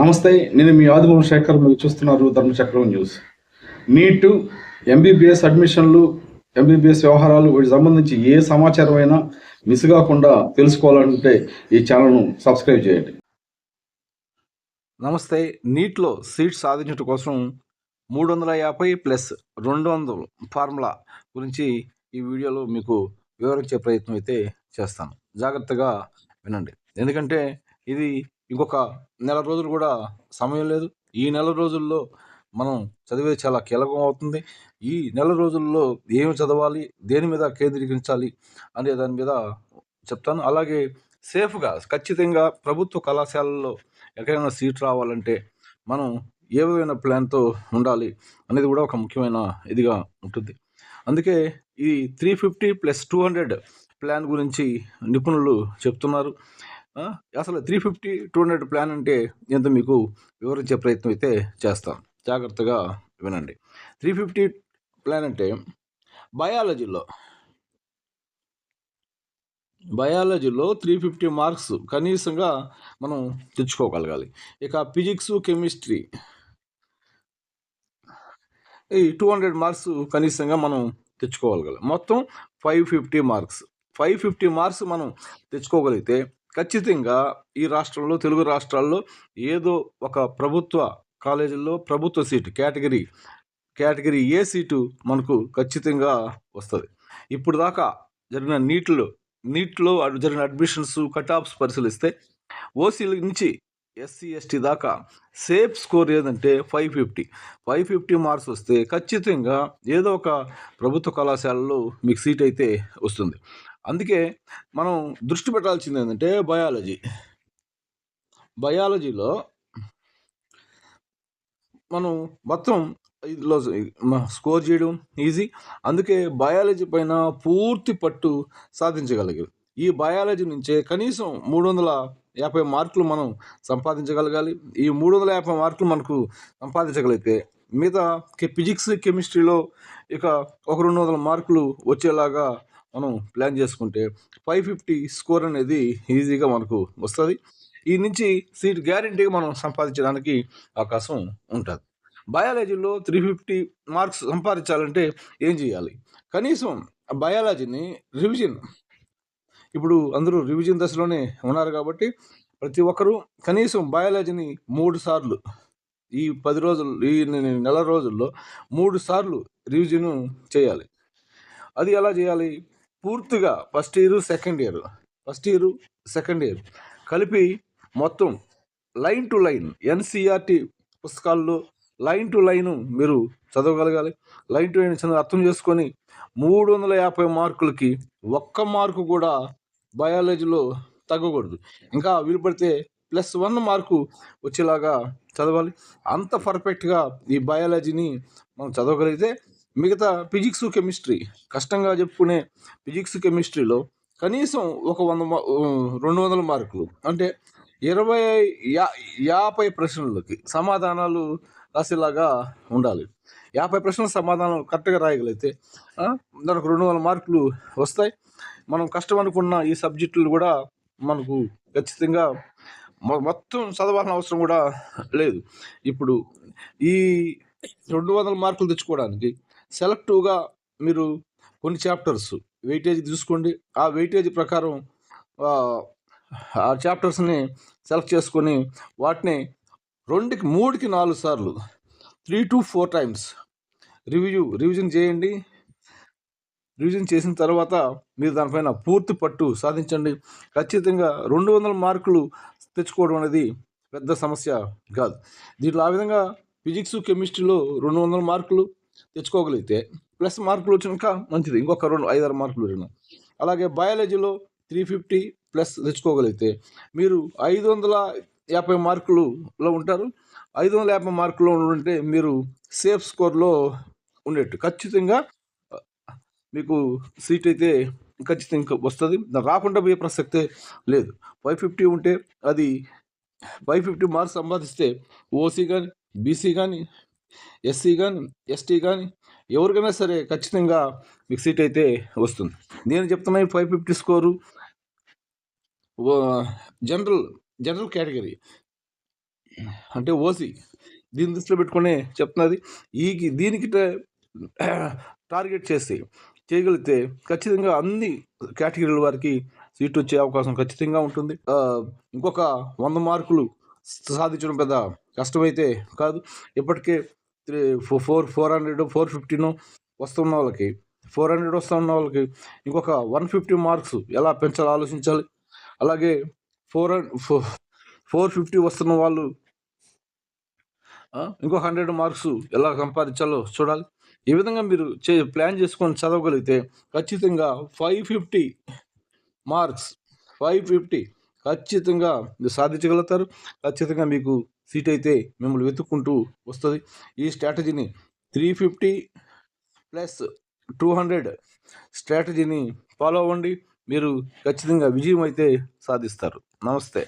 నమస్తే నేను మీ ఆదిమూల శేఖర్ మీరు చూస్తున్నారు ధర్మచక్రం న్యూస్. నీటు ఎంబీబీఎస్ అడ్మిషన్లు ఎంబీబీఎస్ వ్యవహారాలు వీటికి సంబంధించి ఏ సమాచారం అయినా మిస్ కాకుండా తెలుసుకోవాలంటే ఈ ఛానల్ను సబ్స్క్రైబ్ చేయండి. నమస్తే నీట్లో సీట్ సాధించడం కోసం మూడు వందల యాభై ప్లస్ రెండు వందల ఫార్ములా గురించి ఈ వీడియోలో మీకు వివరించే ప్రయత్నం అయితే చేస్తాను. జాగ్రత్తగా వినండి. ఎందుకంటే ఇది ఇంకొక నెల రోజులు కూడా సమయం లేదు. ఈ నెల రోజుల్లో మనం చదివేది చాలా కీలకం అవుతుంది. ఈ నెల రోజుల్లో ఏమి చదవాలి దేని మీద కేంద్రీకరించాలి అనే దాని మీద చెప్తాను. అలాగే సేఫ్గా ఖచ్చితంగా ప్రభుత్వ కళాశాలల్లో ఎక్కడైనా సీట్ రావాలంటే మనం ఏ విధమైన ప్లాన్తో ఉండాలి అనేది కూడా ఒక ముఖ్యమైన ఇదిగా ఉంటుంది. అందుకే ఈ three fifty plus two hundred plan గురించి నిపుణులు చెప్తున్నారు. అసలు three fifty two hundred plan అంటే ఎంత మీకు వివరించే ప్రయత్నం అయితే చేస్తాను జాగ్రత్తగా వినండి. త్రీ ఫిఫ్టీ ప్లాన్ అంటే బయాలజీలో బయాలజీలో త్రీ ఫిఫ్టీ మార్క్స్ కనీసంగా మనం తెచ్చుకోగలగాలి. ఇక ఫిజిక్స్ కెమిస్ట్రీ ఈ టూ హండ్రెడ్ మార్క్స్ కనీసంగా మనం తెచ్చుకోగలగాలి. మొత్తం five fifty marks five fifty marks మనం తెచ్చుకోగలిగితే ఖచ్చితంగా ఈ రాష్ట్రంలో తెలుగు రాష్ట్రాల్లో ఏదో ఒక ప్రభుత్వ కాలేజీల్లో ప్రభుత్వ seat category category A seat మనకు ఖచ్చితంగా వస్తుంది. ఇప్పుడు దాకా జరిగిన నీట్లో నీట్లో జరిగిన అడ్మిషన్స్ కట్ ఆఫ్స్ పరిశీలిస్తే ఓసీల నుంచి ఎస్సీ ఎస్టీ దాకా సేఫ్ స్కోర్ ఏదంటే five fifty. Five fifty marks వస్తే ఖచ్చితంగా ఏదో ఒక ప్రభుత్వ కళాశాలలో మీకు సీట్ అయితే వస్తుంది. అందుకే మనం దృష్టి పెట్టాల్సింది ఏంటంటే బయాలజీ. బయాలజీలో మనం మొత్తం ఇదిలో స్కోర్ చేయడం ఈజీ. అందుకే బయాలజీ పైన పూర్తి పట్టు సాధించగలిగారు ఈ బయాలజీ నుంచే కనీసం మూడు వందల యాభై మార్కులు మనం సంపాదించగలగాలి. ఈ మూడు వందల యాభై మార్కులు మనకు సంపాదించగలిగితే మిగతా ఫిజిక్స్ కెమిస్ట్రీలో ఇక ఒక రెండు వందల మార్కులు వచ్చేలాగా మనం ప్లాన్ చేసుకుంటే ఫైవ్ ఫిఫ్టీ స్కోర్ అనేది ఈజీగా మనకు వస్తుంది. ఈ నుంచి సీట్ గ్యారంటీగా మనం సంపాదించడానికి అవకాశం ఉంటుంది. బయాలజీలో త్రీ ఫిఫ్టీ మార్క్స్ సంపాదించాలంటే ఏం చేయాలి? కనీసం బయాలజీని రివిజన్ ఇప్పుడు అందరూ రివిజన్ దశలోనే ఉన్నారు కాబట్టి ప్రతి ఒక్కరూ కనీసం బయాలజీని మూడు సార్లు ఈ పది రోజులు ఈ నెల రోజుల్లో మూడు సార్లు రివిజన్ చేయాలి. అది ఎలా చేయాలి? పూర్తిగా first year second year first year second year కలిపి మొత్తం లైన్ టు లైన్ ఎన్సీఆర్టీ పుస్తకాల్లో లైన్ టు లైన్ మీరు చదవగలగాలి. లైన్ టు లైన్ చదివి అర్థం చేసుకొని మూడు వందల యాభై మార్కులకి ఒక్క మార్కు కూడా బయాలజీలో తగ్గకూడదు. ఇంకా వీలు పడితే ప్లస్ వన్ మార్కు వచ్చేలాగా చదవాలి. అంత పర్ఫెక్ట్గా ఈ బయాలజీని మనం చదవగలిగితే మిగతా ఫిజిక్స్ కెమిస్ట్రీ కష్టంగా చెప్పుకునే ఫిజిక్స్ కెమిస్ట్రీలో కనీసం ఒక వంద రెండు వందల మార్కులు. అంటే ఇరవై యా యాభై ప్రశ్నలకి సమాధానాలు రాసేలాగా ఉండాలి. యాభై ప్రశ్నల సమాధానం కరెక్ట్గా రాయగలిగితే దానికి రెండు వందల మార్కులు వస్తాయి. మనం కష్టం అనుకున్న ఈ సబ్జెక్టులు కూడా మనకు ఖచ్చితంగా మొత్తం చదవాల్సిన అవసరం కూడా లేదు. ఇప్పుడు ఈ రెండు వందల మార్కులు తెచ్చుకోవడానికి సెలెక్టివ్గా మీరు కొన్ని చాప్టర్స్ వెయిటేజ్ తీసుకోండి. ఆ వెయిటేజ్ ప్రకారం ఆ, చాప్టర్స్ని సెలెక్ట్ చేసుకొని వాటిని రెండుకి మూడుకి నాలుగు సార్లు three to four times review revision చేయండి. రివిజన్ చేసిన తర్వాత మీరు దానిపైన పూర్తి పట్టు సాధించండి. ఖచ్చితంగా రెండు వందల మార్కులు తెచ్చుకోవడం అనేది పెద్ద సమస్య కాదు. దీంట్లో ఆ విధంగా ఫిజిక్స్ కెమిస్ట్రీలో రెండు వందల మార్కులు తెచ్చుకోగలిగితే ప్లస్ మార్కులు వచ్చినాక మంచిది. ఇంకొక రెండు ఐదారు మార్కులు వచ్చిన అలాగే బయాలజీలో త్రీ ఫిఫ్టీ ప్లస్ తెచ్చుకోగలిగితే మీరు ఐదు వందల యాభై మార్కులలో ఉంటారు. ఐదు వందల యాభై మార్కుల్లో ఉంటే మీరు సేఫ్ స్కోర్లో ఉండేట్టు. ఖచ్చితంగా మీకు సీట్ అయితే ఖచ్చితంగా వస్తుంది. రాకుండా పోయే ప్రసక్తే లేదు. ఫైవ్ ఫిఫ్టీ ఉంటే అది ఫైవ్ ఫిఫ్టీ మార్క్స్ సంపాదిస్తే ఓసీ కానీ బీసీ కానీ ఎస్సీ కానీ ఎస్టీ కానీ ఎవరికైనా సరే ఖచ్చితంగా మీకు సీట్ అయితే వస్తుంది. నేను చెప్తున్నా five fifty score general general category. అంటే ఓసీ. దీన్ని దృష్టిలో పెట్టుకునే చెప్తున్నది. ఈ దీనికి టార్గెట్ చేసి చేయగలిగితే ఖచ్చితంగా అన్ని కేటగిరీల వారికి సీట్ వచ్చే అవకాశం ఖచ్చితంగా ఉంటుంది. ఇంకొక వంద మార్కులు సాధించడం పెద్ద కష్టమైతే కాదు. ఇప్పటికే three four four hundred four fifteen వస్తున్న వాళ్ళకి ఫోర్ హండ్రెడ్ వస్తున్న వాళ్ళకి ఇంకొక వన్ ఫిఫ్టీ మార్క్స్ ఎలా పెంచాలో ఆలోచించాలి. అలాగే ఫోర్ ఫోర్ ఫిఫ్టీ వస్తున్న వాళ్ళు ఇంకొక ఇంకో హండ్రెడ్ మార్క్స్ ఎలా సంపాదించాలో చూడాలి. ఈ విధంగా మీరు చే ప్లాన్ చేసుకొని చదవగలిగితే ఖచ్చితంగా five fifty marks five fifty ఖచ్చితంగా మీరు సాధించగలుగుతారు. ఖచ్చితంగా మీకు సీట్ అయితే మిమ్మల్ని వెతుక్కుంటూ వస్తుంది. ఈ స్ట్రాటజీని three fifty plus two hundred స్ట్రాటజీని follow అవ్వండి. మీరు ఖచ్చితంగా విజయం అయితే సాధిస్తారు. నమస్తే.